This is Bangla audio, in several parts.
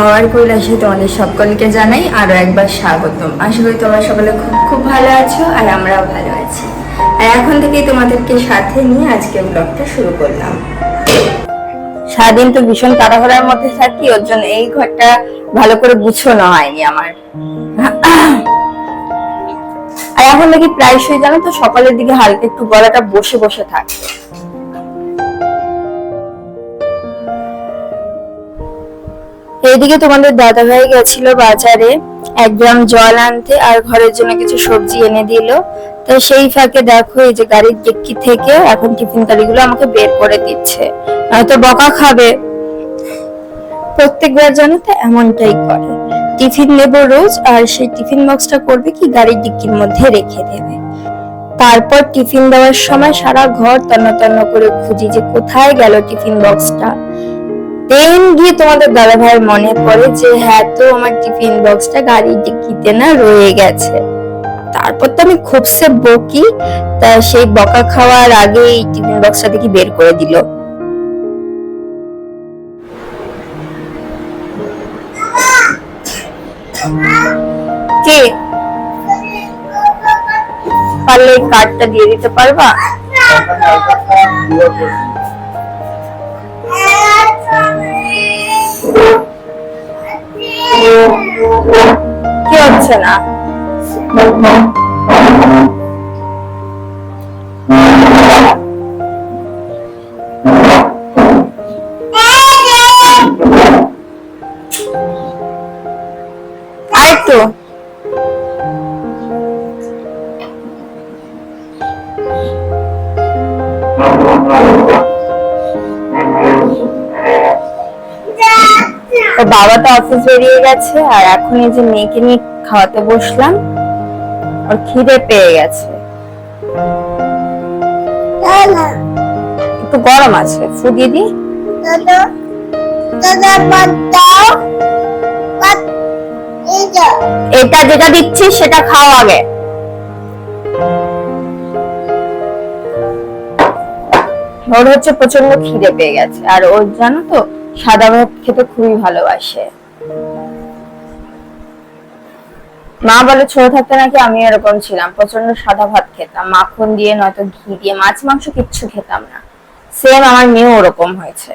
খাওয়ার কৈলাসে তোমাদের সকলকে জানাই আরও একবার স্বাগতম। আশা করি তোমরা সকলে খুব খুব ভালো আছো আর আমরাও ভালো আছি। আর এখন থেকেই তোমাদেরকে সাথে নিয়ে আজকে ব্লগটা শুরু করলাম। সারাদিন তো ভীষণ তাড়াহুড়ার মধ্যে থাকি, ওর জন্য এই ঘরটা ভালো করে গুছোনো হয়নি আমার। আর এখন দেখি প্রায়শই জানো তো সকালের দিকে হালকা একটু গলাটা বসে বসে থাকে। এইদিকে তোমাদের দাদা ভাই গেছিল বাজারে, এক গ্রাম জল আনতে আর ঘরের জন্য কিছু সবজি এনে দিল। তো সেই ফাঁকে দেখো এই যে গাড়ির ডিক্কি থেকে এখন টিফিন কারিগুলো আমাকে বের করে দিচ্ছে। নয়তো বকা খাবে। প্রত্যেকবার জানো তো এমনটাই করে। টিফিন নেব রোজ আর সেই টিফিন বক্সটা করবে কি গাড়ির ডিক্কির মধ্যে রেখে দেবে। তারপর টিফিন দেওয়ার সময় সারা ঘর তন্ন তন্ন করে খুঁজি যে কোথায় গেল টিফিন বক্সটা। দেন গিয়ে তোমাদের দাদা ভাইয়ের মনে পড়ে যে হ্যাঁ তো আমার টিফিন বক্সটা গাড়ির ডিক্কিতে না রয়ে গেছে। তারপর তো আমি খুবসে বকি, তা সেই বকা খাওয়ার আগে টিফিন বক্সটা দেখি বের করে দিল। কে? পারলে কার্ডটা দিয়ে দিতে পারবা? কি হচ্ছে না? তো বাবা তো অফিস বেরিয়ে গেছে আর এখন এই যে মেয়েকে নিয়ে খাওয়াতে বসলাম ওর খিদে পেয়ে গেছে। একটু গরম আছে ফুটিয়ে দি এটা যেটা দিচ্ছি সেটা খাও আগে। ওর হচ্ছে প্রচণ্ড খিদে পেয়ে গেছে। আর ওর জানো তো সাদা ভাত খেতে খুবই ভালোবাসে। মা বলে, ছোট থাকতে নাকি আমি এরকম ছিলাম প্রচণ্ড সাদা ভাত খেতাম। মাখন দিয়ে নয়তো ঘি দিয়ে মাছ, মাংস কিচ্ছু খেতাম না। সেম আমার মেয়েও ওরকম হয়েছে।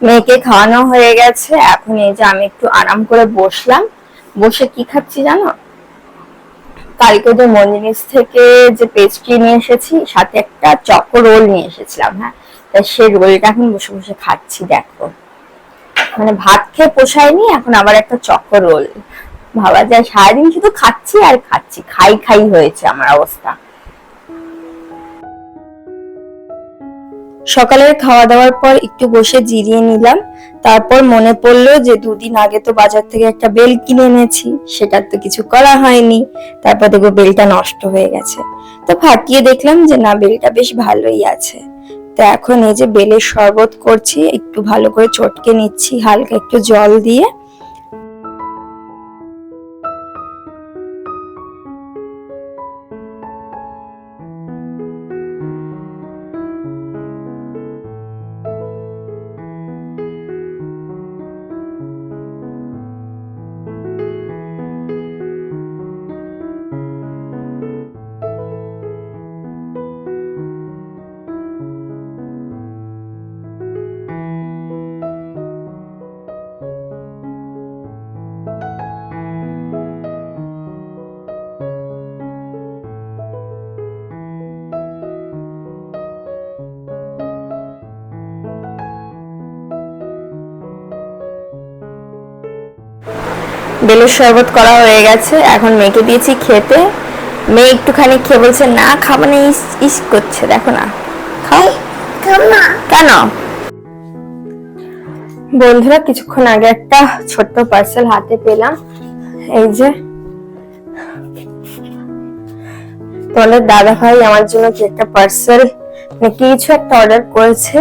মেয়েকে খাওয়ানো হয়ে গেছে। এখন এই যে আমি একটু আরাম করে বসলাম। বসে কি খাচ্ছি জানো? কালকে যে মঞ্জিনিস থেকে যে পেস্ট্রি নিয়ে এসেছি, সাথে একটা চকো রোল নিয়ে এসেছিলাম হ্যাঁ? তা সে রোলটা এখন বসে বসে খাচ্ছি, দেখো। মানে ভাত খেয়ে পোষায়নি, এখন আবার একটা চকো রোল ভাবা যায় সারাদিন শুধু খাচ্ছি আর খাচ্ছি, খাই খাই হয়েছে আমার অবস্থা। সকালের খাওয়া দাওয়ার পর একটু বসে জিরিয়ে নিলাম। তারপর মনে পড়ল যে দুদিন আগে তো বাজার থেকে একটা বেল কিনে এনেছি, সেটার তো কিছু করা হয়নি। তারপর দেখব বেলটা নষ্ট হয়ে গেছে। তো ফাটিয়ে দেখলাম যে না, বেলটা বেশ ভালোই আছে। তো এখন এই যে বেলের শরবত করছি, একটু ভালো করে চটকে নিচ্ছি, হালকা একটু জল দিয়ে। বেলের শরবত করা হয়ে গেছে। এখন মেয়েকে দিয়েছি খেতে। মেয়ে একটুখানি খেয়ে বলছে না খাব না ইস ইস করছে দেখো না। খাও? কেন? বন্ধুরা কিছুক্ষণ আগে একটা ছোট্ট পার্সেল হাতে পেলাম। এই যে তোমাদের দাদা ভাই আমার জন্য কি একটা পার্সেল মানে কিছু একটা অর্ডার করেছে।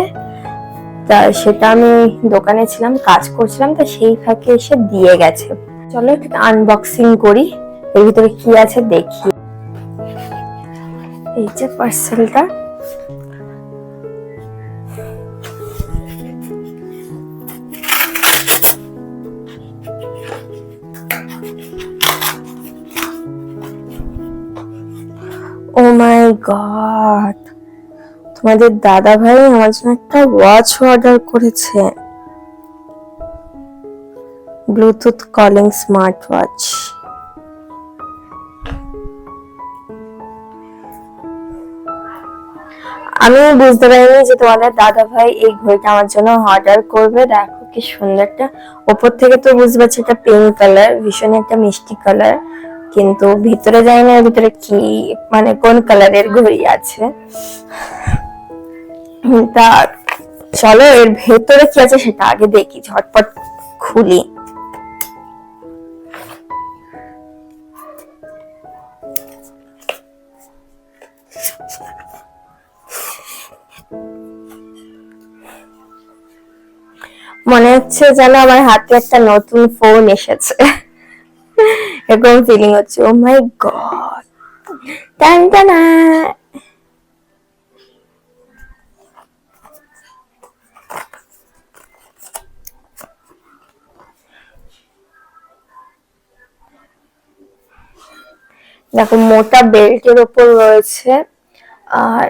তা সেটা আমি দোকানে ছিলাম কাজ করছিলাম তা সেই ফাঁকে এসে দিয়ে গেছে। চলো একটু আনবক্সিং করি। এর ভিতরে কি আছে দেখি। এই যে পার্সেলটা ও মাই গড তোমাদের দাদা ভাই আমার জন্য একটা ওয়াচ অর্ডার করেছে। ব্লুটুথ কলিং স্মার্ট ওয়াচ আমি বুঝতে পারিনি যে তোমাদের দাদা ভাই এই ঘড়িটা আমার জন্য অর্ডার করবে। দেখো কি সুন্দর একটা ওপর থেকে তো বুঝতে পারছি এটা পিঙ্ক কালার ভীষণ একটা মিষ্টি কালার কিন্তু ভিতরে জানি না, ভিতরে কি মানে কোন কালারের ঘড়ি আছে? তা চলো, এর ভেতরে কি আছে সেটা আগে দেখি, ঝটপট খুলি। মনে হচ্ছে যেন আমার হাতে একটা নতুন ফোন এসেছে। এরকম ফিলিং হচ্ছে ও মাই গড টান, টানা দেখো, মোটা বেল্টের ওপর রয়েছে, আর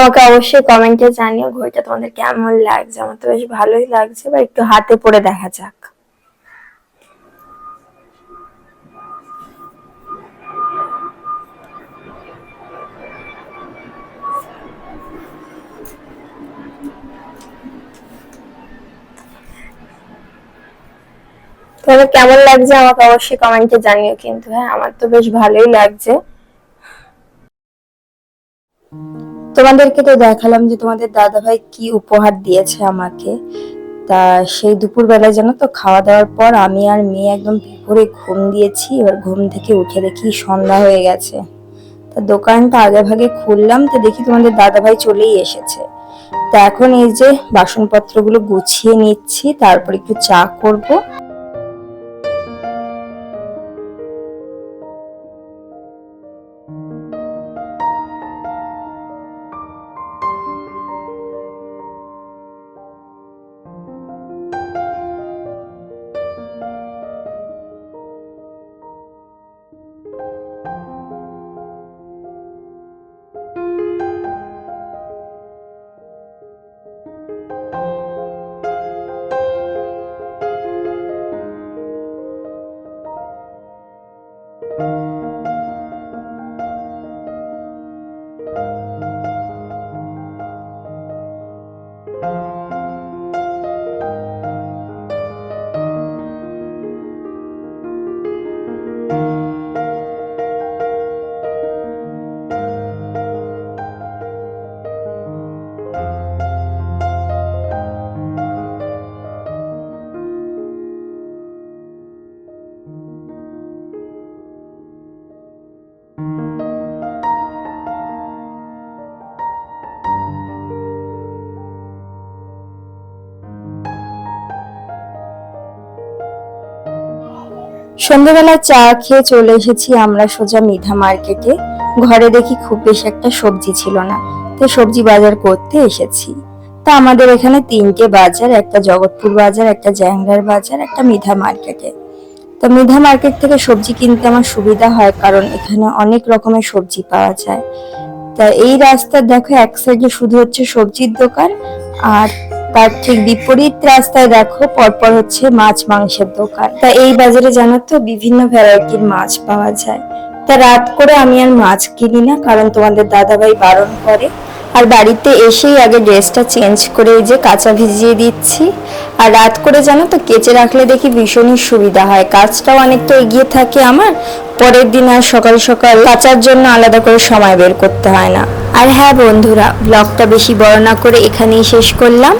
আমাকে অবশ্যই কমেন্টে জানিও ঘড়িটা তোমাদের কেমন লাগছে? আমার তো বেশ ভালোই লাগছে বা একটু হাতে পরে দেখা যাক। তোমাদের কেমন লাগছে? আমাকে অবশ্যই কমেন্টে জানিও কিন্তু হ্যাঁ আমার তো বেশ ভালোই লাগছে। তোমাদেরকে তো দেখালাম যে তোমাদের দাদা ভাই কি উপহার দিয়েছে আমাকে। তা সেই দুপুর বেলায় জানো তো, খাওয়া দাওয়ার পর আমি আর মেয়ে একদম ভোরে ঘুম দিয়েছি, এবার ঘুম থেকে উঠে দেখি সন্ধ্যা হয়ে গেছে। তা দোকানটা আগে ভাগে খুললাম, তো দেখি তোমাদের দাদা ভাই চলেই এসেছে। তা এখন এই যে বাসনপত্রগুলো গুছিয়ে নিচ্ছি, তারপর একটু চা করব। সন্ধ্যেবেলা চা খেয়ে চলে এসেছি আমরা সোজা মিধা মার্কেটে ঘরে দেখি খুব বেশি একটা সবজি ছিল না। তো সবজি বাজার করতে এসেছি। তা আমাদের এখানে তিনটে বাজার, একটা জগৎপুর বাজার, একটা জ্যাংরার বাজার, একটা মিধা মার্কেটে তো মিধা মার্কেট থেকে সবজি কিনতে আমার সুবিধা হয় কারণ এখানে অনেক রকমের সবজি পাওয়া যায়। তা এই রাস্তার দেখো, এক সাইডে শুধু হচ্ছে সবজির দোকান আর তার ঠিক বিপরীত রাস্তায় দেখো, পরপর হচ্ছে মাছ মাংসের দোকান। তা এই বাজারে জানো তো, বিভিন্ন ভ্যারাইটির মাছ পাওয়া যায়। তা রাত করে আমি আর মাছ কিনি না, কারণ তোমাদের দাদাভাই বারণ করে। আর বাড়িতে এসেই আগে ড্রেসটা চেঞ্জ করে এই যে কাঁচা ভিজিয়ে দিচ্ছি। আর রাত করে জানো তো, কেচে রাখলে দেখি ভীষণই সুবিধা হয়। কাজটাও অনেকটা এগিয়ে থাকে আমার, পরের দিন আর সকাল সকাল কাচার জন্য আলাদা করে সময় বের করতে হয় না। আর হ্যাঁ বন্ধুরা, ব্লগটা বেশি বড় না করে এখানেই শেষ করলাম।